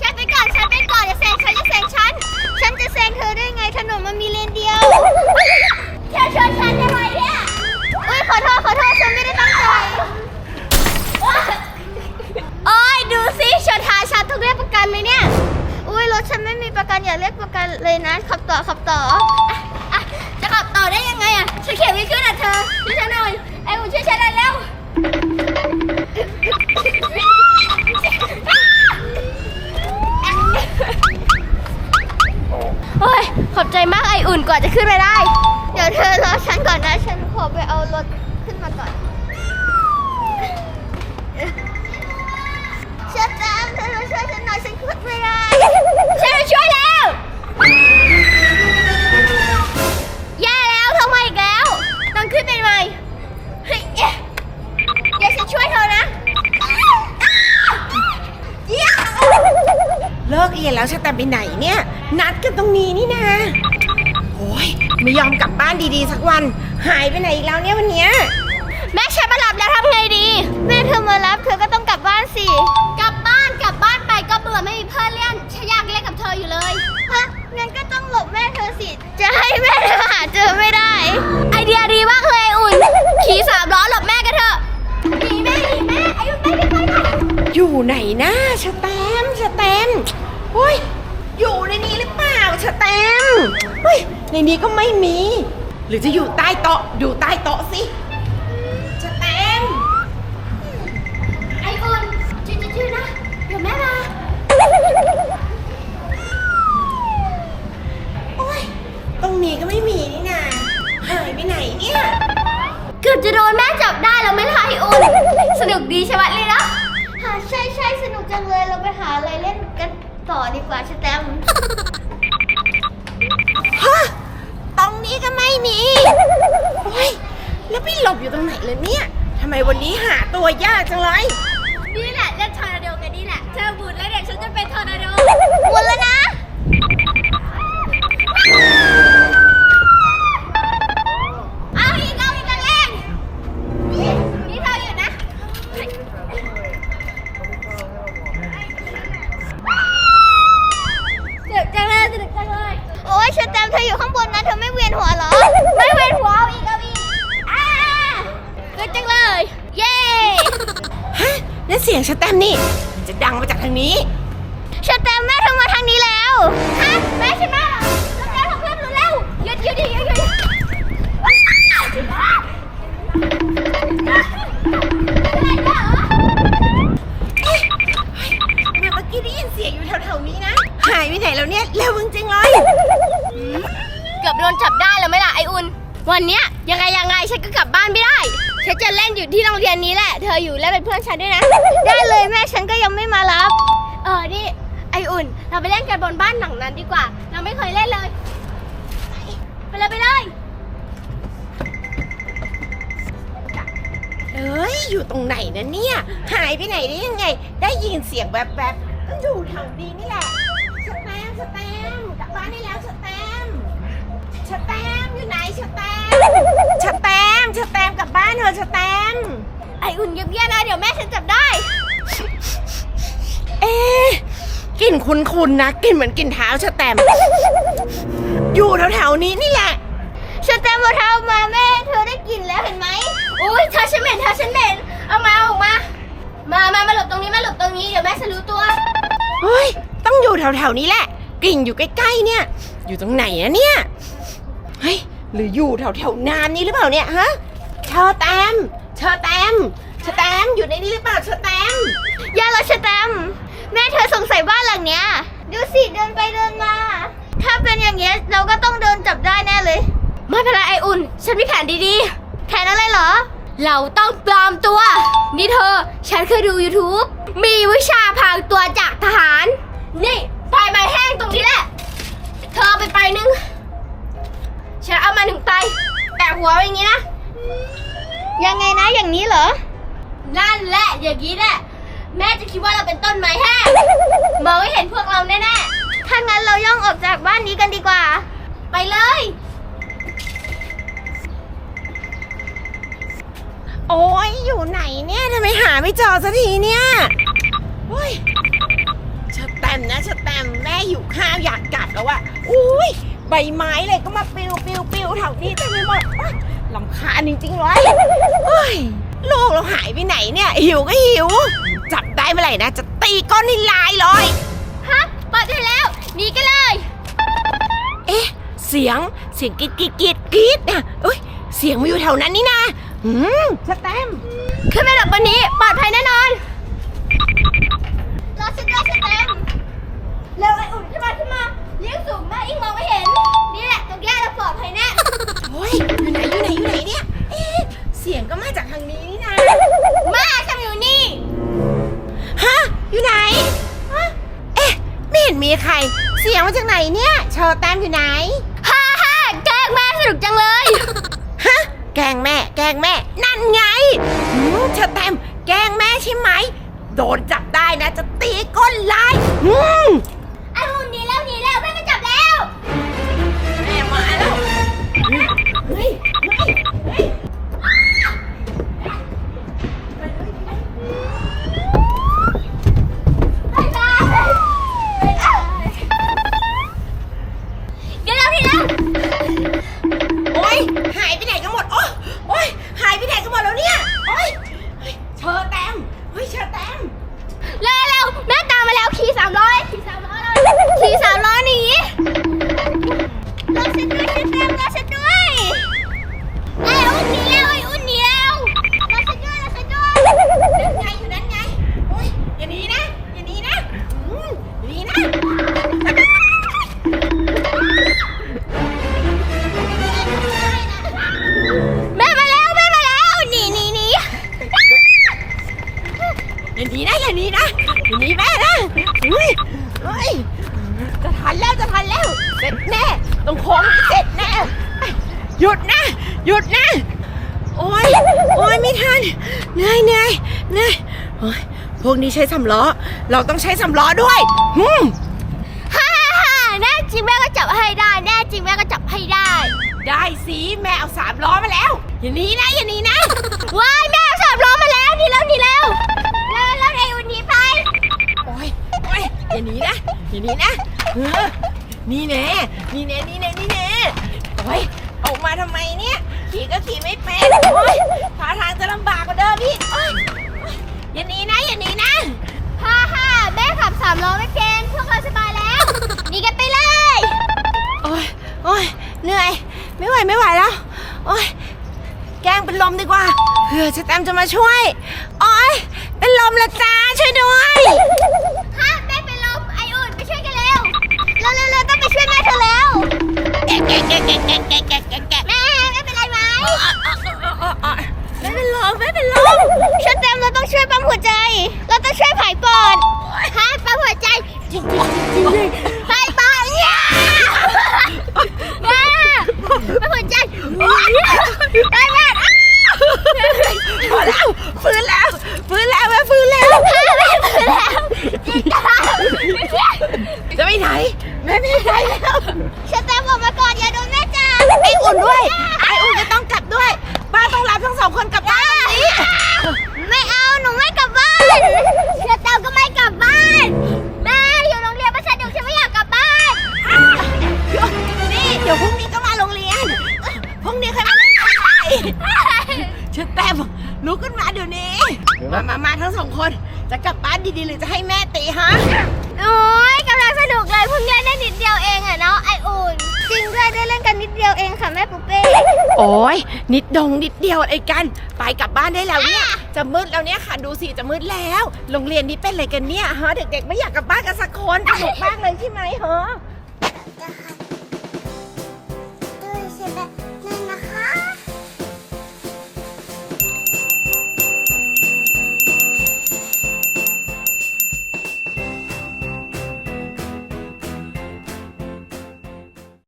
ฉันไปก่อน ฉันไปก่อนอย่าแซงฉันอย่าแซงฉัน ฉันจะแซงเธอได้ไงถนนมันมีเลนเดียวเธอชนฉันทำไมเนี่ยอุ้ยขอโทษขอโทษฉันไม่ได้ตั้งใจโอ้ยดูสิชนท้ายฉันต้องเรียกประกันไหมเนี่ย อุ้ยรถฉันไม่มีประกันอย่าเรียกประกันเลยนะขับต่อขับต่ออะอะจะขับต่อได้ยังไงอะฉันเขียนไม่ขึ้นอะเธอช่วยฉันหน่อยไอ้บุญช่วยฉันหน่อยเร็ว โอ้ย ขอบใจมากไออุ่นกว่าจะขึ้นไปได้ เดี๋ยวเธอรอฉันก่อนนะ ฉันขอไปเอารถขึ้นมาก่อนเชื่อแตมเธอมาช่วยฉันหน่อยฉันขึ้นไม่ได้ แล้วชะแตมไปไหนเนี่ย นัดกันตรงนี้นี่นะโอ้ยไม่ยอมกลับบ้านดีๆ สักวัน หายไปไหนอีกแล้วเนี่ยวันเนี้ยแม่ฉันมารับแล้วทำไงดี แม่เธอมารับเธอก็ต้องกลับบ้านสิ กลับบ้านกลับบ้านไปก็เบื่อไม่มีเพื่อนเล่นฉันอยากเล่นกับเธออยู่เลยฮะงั้นก็ต้องหลบแม่เธอสิ จะให้แม่เธอหาเจอไม่ได้ ไอเดียดีมากเลยอุ่น ขี่สามล้อหลบแม่กันเถอะหนีแม่หนีแม่ไอ้ยุ่นไปไปไปอยู่ไหนนะชะแตมชะแตม โอ้ย อยู่ในนี้หรือเปล่าชะแตมเฮ้ย ในนี้ก็ไม่มี หรือจะอยู่ใต้โต๊ะ อยู่ใต้โต๊ะสิชะแตมไอ้อุ่นจืดจืดนะ เดี๋ยวแม่มา โอ้ย ตรงนี้ก็ไม่มีนี่นาหายไปไหนเนี่ย เกือบจะโดนแม่จับได้แล้วไม่ล่ะไออุ่น สนุกดีใช่ไหมเลยนะใช่ใช่สนุกจังเลยเราไปหาอะไรเล่นกัน ต่อดีกว่าชแตมฮะตรงนี้ก็ไม่มีเฮ้ยแล้วไปหลบอยู่ตรงไหนเลยเนี่ยทำไมวันนี้หาตัวยากจังเลย นี่แหละเล่นทอร์นาโดกัน เลยเย้ฮะนั่นเสียงสแตมป์นี่จะดังมาจากทางนี้ชแตมแม่เธอมาทางนี้แล้ว ฮะ แม่ใช่ไหมเร็วๆเร็วๆเร็วๆหยุดหยุดหยุดหยุดหยุดอะไรเหรอเมื่อกี้ได้ยินเสียงอยู่แถวๆนี้นะ หายไปไหนแล้วเนี่ย เร็วจริงๆเลย เกือบโดนจับได้แล้วไหมล่ะไออุ่น วันเนี้ยยังไงยังไงฉันก็กลับบ้านไม่ได้ ฉันจะเล่นอยู่ที่โรงเรียนนี้แหละ เธออยู่และเป็นเพื่อนฉันด้วยนะ ได้เลยแม่ฉันก็ยังไม่มารับ เออ นี่ ไออุ่น เราไปเล่นกันบนบ้านหลังนั้นดีกว่า เราไม่เคยเล่นเลย ไปเลยไปเลยเอ้ย อยู่ตรงไหนนะเนี่ย หายไปไหนได้ยังไง ได้ยินเสียงแบบแบบๆก็อยู่แถวนี้นี่แหละสแตมป์สแตมป์กลับบ้านได้แล้วสแตมป์สแตมป์อยู่ไหนสแตมป์สแตมป์สแตมป์กลับบ้านเถ อะสแตมป์ไออุ่นเงียบๆนะเดี๋ยวแม่ฉันจับได้ เอ๊ะกลิ่นคุ้นๆนะกลิ่นเหมือนกลิ่นเท้าสแตมป์อยู่แถวๆนี้นี่แหละ ฉันแตมเอาเท้ามาแม่เธอได้กลิ่นแล้วเห็นไหมอุ้ยเธอฉันเหม็นเธอฉันเหม็นเอามาเอาอกมา มามามาหลบตรงนี้มาหลบตรงนี้เดี๋ยวแม่ฉันรู้ตัว เฮ้ย ต้องอยู่แถวๆนี้แหละ กลิ่นอยู่ใกล้ๆเนี่ย อยู่ตรงไหนอะเนี่ย เฮ้ย หรืออยู่แถวๆน้ำนี้หรือเปล่าเนี่ยฮะ อแตมเชอแตมเชอแตมอยู่ในนี้หรือเปล่าเชอแตมอย่าเราฉันแตมแม่เธอสงสัยบ้านหลังเนี้ย ดูสิเดินไปเดินมา ถ้าเป็นอย่างเงี้ยเราก็ต้องเดินจับได้แน่เลย ไม่เป็นไรไออุ่น ฉันมีแผนดีๆแผนอะไรเหรอเราต้องปลอมตัว นี่เธอ ฉันเคยดู YouTube มีวิชาพรางตัวจากทหาร นี่ปลายไม้แห้งตรงนี้แหละ เธอเอาไปไปนึง ฉันเอามาหนึ่งไปแปะหัวไว้อย่างนี้นะ ยังไงนะอย่างนี้เหรอ นั่นแหละอย่างนี้แหละแม่จะคิดว่าเราเป็นต้นไม้แห้มองไม่เห็นพวกเราแน่ถ้างั้นเราย่องออกจากบ้านนี้กันดีกว่าไปเลย โอ้ยอยู่ไหนเนี่ยทำไมหาไม่เจอสักทีเนี่ยโอ้ยเชะแตมนะเชะแตมแม่อยู่ข้าวอยากกลับแล้วอะอุ้ย ใบไม้เลยก็มาปิวปิวปิวแถวนี้เต็มไปหมดโอ๊ยลำคาญจริงๆเลยเฮ้ยลูกเราหายไปไหนเนี่ย หิวก็หิว จับได้เมื่อไหร่นะ จะตีก้อนให้ลายเลย ฮะเปิดได้แล้วหนีกันเลย เอ๊ะ เสียงเสียงกรีดกรีดกรีดกรีดนะเอ้ยเสียงมาอยู่แถวนั้นนี่นะอืมสแตมป์ขึ้นไปหลับบนนี้ปลอดภัยแน่นอนรอฉันด้วยสแตมป์เร็วไออุ่นขึ้นมาขึ้นมาเลี้ยงสูงแม่อิงมองไม่เห็นนี่ ปลอดภัยแน่โอ้ยอยู่ไหนอยู่ไหนอยู่ไหนเนี่ยเอ๊ะเสียงก็มาจากทางนี้นี่นะมาฉันอยู่นี่ฮะอยู่ไหนฮะเอ๊ะไม่เห็นมีใคร เสียงมาจากไหนเนี่ยเชอร์แตมอยู่ไหนฮ่าฮ่าแกล้งแม่สนุกจังเลยฮะแกล้งแม่ แกล้งแม่ นั่นไงหืมเชอร์แตมแกล้งแม่ใช่ไหมโดนจับได้นะจะตีก้นลายอืม หยุดนะ หยุดนะ โอ๊ยโอ๊ยไม่ทันเหนื่อยเหนื่อยเหนื่อยโอ๊ยพวกนี้ใช้สำล้อ เราต้องใช้สำล้อด้วยอืมฮ่าฮ่าฮ่าแน่จริงแม่ก็จับให้ได้ แน่จริงแม่ก็จับให้ได้ได้สิแม่เอาสามล้อมาแล้ว อย่าหนีนะ อย่าหนีนะ ว้ายแม่เอาสามล้อมาแล้วหนีแล้วหนีแล้วแล้วแล้วไอ้อุ่นหนีไป โอ๊ยโอ๊ยอย่าหนีนะ อย่าหนีนะเออนี่แน่นี่แน่นี่แน่นี่แน่โอ๊ยออก มาทำไมเนี่ย ขี่ก็ขี่ไม่เป็นโอ๊ยท่าทางจะลำบากกว่าเดิมอีกโอ๊ยโอ๊ยอย่าหนีนะอย่าหนีนะฮ่าฮ่าแม่ขับสามล้อไม่เป็นพวกเราสบายแล้วหนีกันไปเลยโอ๊ยโอ๊ยเหนื่อย ไม่ไหวไม่ไหวแล้ว โอ๊ยแกล้งเป็นลมดีกว่าเผื่อจะแตมจะมาช่วย โอ๊ยเป็นลมละจ้าช่วยด้วย ฮะแม่เป็นลมไออุ่นไปช่วยกันเร็วเร็วเร็วเร็วต้องไปช่วยแม่เธอแล้ว แกะแกะแกะแกะแกะแกะ ช่วยปั๊มหัวใจ เราต้องช่วยผายปอดฮะปั๊มหัวใจจริงจ ให้แม่ตีฮะ โอ้ยกำลังสนุกเลยเพิ่งเล่นได้นิดเดียวเองอะเนาะไออุ่น จริงด้วยได้เล่นกันนิดเดียวเองค่ะแม่ปุ๊เป้โอ้ยนิดดงนิดเดียวอะไรกัน ไปกลับบ้านได้แล้วเนี่ย จะมืดแล้วเนี่ยค่ะดูสิจะมืดแล้ว โรงเรียนนี้เป็นอะไรกันเนี่ยฮะเด็กๆไม่อยากกลับบ้านกันสักคนสนุกมากเลยใช่ไหมฮะ